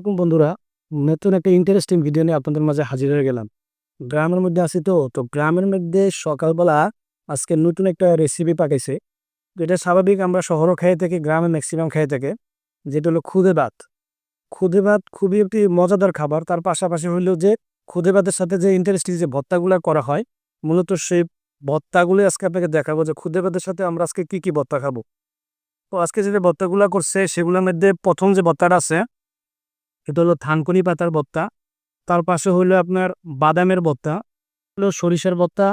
এরকম বন্ধুরা। নতুন একটা ইন্টারেস্টিং ভিডিও নিয়ে আপনাদের মাঝে হাজির হয়ে গেলাম। গ্রামের মধ্যে আছি তো তো গ্রামের মধ্যে সকালবেলা আজকে নতুন একটা রেসিপি পাকাইছে। এটা স্বাভাবিক আমরা শহরও খেয়ে থাকি, গ্রামে ম্যাক্সিমাম খেয়ে থাকে। যেটা হলো খুদে ভাত। খুদে ভাত খুবই একটি মজাদার খাবার। তার পাশাপাশি হইল যে খুদে ভাতের সাথে যে ইন্টারেস্টিং যে ভর্তাগুলো করা হয়, মূলত সেই ভর্তাগুলো আজকে আপনাকে দেখাবো যে খুদে ভাতের সাথে আমরা আজকে কি কি ভর্তা খাব। তো আজকে যে ভর্তাগুলো করছে, সেগুলোর মধ্যে প্রথম যে ভর্তাটা আছে এটা হলো থানকুনি পাতার ভর্তা তার পাশে হলো আপনার বাদামের ভর্তা হলো সরিষার ভর্তা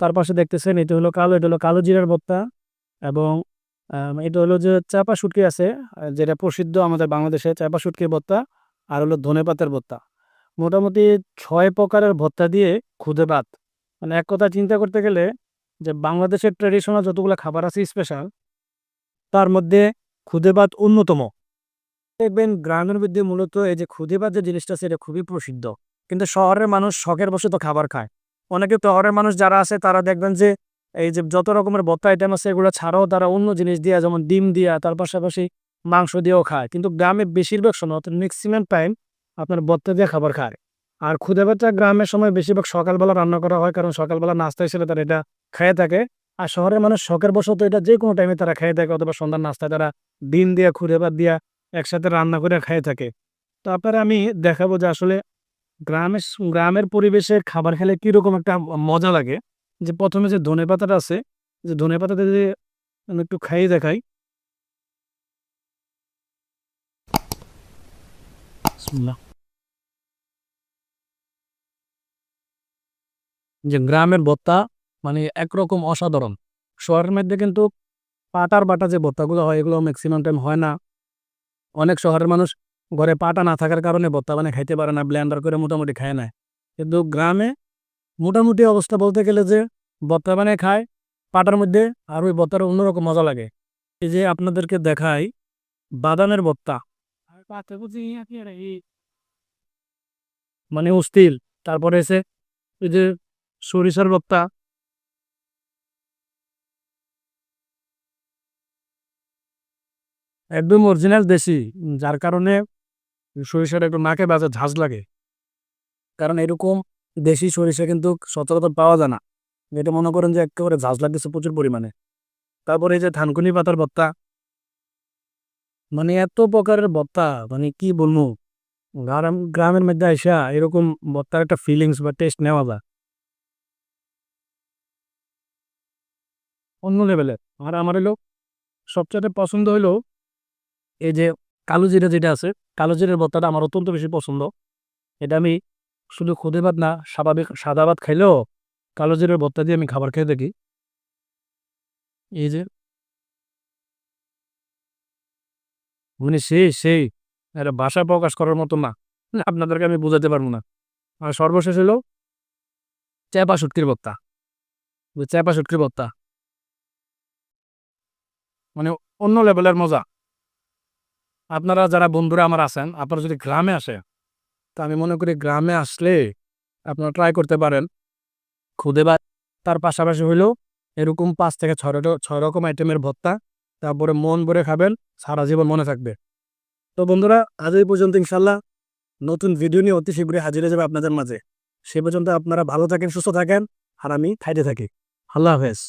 তার পাশে দেখতেছেন এটা হলো কালো, এটা হলো কালো জিরার ভর্তা এবং এটা হলো যে চাপা শুটকি আছে, যেটা প্রসিদ্ধ আমাদের বাংলাদেশে চাপা শুটকির ভর্তা আর হলো ধনে পাতার ভর্তা মোটামুটি ছয় প্রকারের ভর্তা দিয়ে খুদে ভাত। মানে এক কথা চিন্তা করতে গেলে যে বাংলাদেশের ট্রেডিশনাল যতগুলো খাবার আছে স্পেশাল তার মধ্যে খুদে ভাত অন্যতম। দেখবেন গ্রামের মধ্যে মূলত এই যে ভাত যে জিনিসটা আছে, এটা খুবই প্রসিদ্ধ। কিন্তু শহরের মানুষ শখের বসে তো খাবার খায়। অনেকে শহরের মানুষ যারা আছে, তারা দেখবেন যে এই যে যত রকমের ভর্তা আইটেম আছে, এগুলো ছাড়াও তারা অন্য জিনিস দিয়া, যেমন ডিম দিয়া, তার পাশাপাশি মাংস দিয়েও খায়। কিন্তু গ্রামে বেশিরভাগ সময় অর্থাৎ ম্যাক্সিমাম টাইম আপনার ভর্তা দিয়ে খাবার খায়। আর ভাতটা গ্রামের সময় বেশিরভাগ সকালবেলা রান্না করা হয়, কারণ সকালবেলা নাস্তা হিসেবে তারা এটা খেয়ে থাকে। আর শহরের মানুষ শখের বশত এটা যে কোনো টাইমে তারা খেয়ে থাকে, অথবা সন্ধ্যার নাস্তায় তারা ডিম দিয়া খুদে ভাত দিয়া একসাথে রান্না করে খেয়ে থাকে। তো আপনারা আমি দেখাবো যে আসলে গ্রামের গ্রামের পরিবেশে খাবার খেলে কীরকম একটা মজা লাগে। যে প্রথমে যে ধনে পাতাটা আছে, যে ধনে পাতাটা যে একটু খাইয়ে দেখাই। যে গ্রামের ভর্তা মানে একরকম অসাধারণ। শহরের মধ্যে কিন্তু পাটার বাটা যে ভর্তাগুলো হয়, এগুলো ম্যাক্সিমাম টাইম হয় না। অনেক শহরের মানুষ ঘরে পাটা না থাকার কারণে ভর্তা বানিয়ে খাইতে পারে না ব্লেন্ডার করে মোটামুটি খায় না। কিন্তু গ্রামে মোটামুটি অবস্থা বলতে গেলে যে ভর্তা বানিয়ে খায় পাটার মধ্যে আর ওই ভর্তার অন্যরকম মজা লাগে। এই যে আপনাদেরকে দেখাই বাদামের ভর্তা মানে অস্থির। তারপরে এসে ওই যে সরিষার ভর্তা একদম অরিজিনাল দেশি যার কারণে সরিষাটা একটু নাকে বাজে ঝাঁজ লাগে। কারণ এরকম দেশি সরিষা কিন্তু সচরাচর পাওয়া যায় না। এটা মনে করেন যে একেবারে ঝাঁজ লাগতেছে প্রচুর পরিমাণে। তারপরে এই যে ধানকুনি পাতার ভর্তা মানে এত প্রকারের ভর্তা মানে কি বলব? গ্রাম, গ্রামের মধ্যে আইসা এরকম ভর্তার একটা ফিলিংস বা টেস্ট নেওয়া যায়। অন্য লেভেলের আর আমার হলো সবচেয়ে পছন্দ হলো এই যে কালো জিরা যেটা আছে, কালো জিরের ভর্তাটা আমার অত্যন্ত বেশি পছন্দ। এটা আমি শুধু খুদে ভাত না, স্বাভাবিক সাদা ভাত খাইলেও কালো জিরের ভর্তা দিয়ে আমি খাবার খেয়ে থাকি। এই যে মানে সেই সেই এটা ভাষা প্রকাশ করার মতো না। আপনাদেরকে আমি বোঝাতে পারব না। আর সর্বশেষ হলো চেপা শুটকির ভর্তা ওই চেপা শুটকির ভর্তা মানে অন্য লেভেলের মজা। আপনারা যারা বন্ধুরা আমার আছেন, আপনারা যদি গ্রামে আসে, তা আমি মনে করি গ্রামে আসলে আপনারা ট্রাই করতে পারেন। খুদে বা তার পাশাপাশি হইলেও এরকম পাঁচ থেকে ছয় ছয় রকম আইটেমের ভর্তা, তারপরে মন ভরে খাবেন, সারা জীবন মনে থাকবে। তো বন্ধুরা, আজ এই পর্যন্ত ইনশাল্লাহ নতুন ভিডিও নিয়ে অতি শীঘ্রই হাজির যাবে আপনাদের মাঝে। সে পর্যন্ত আপনারা ভালো থাকেন, সুস্থ থাকেন, আর আমি খাইতে থাকি। আল্লাহ হাফেজ।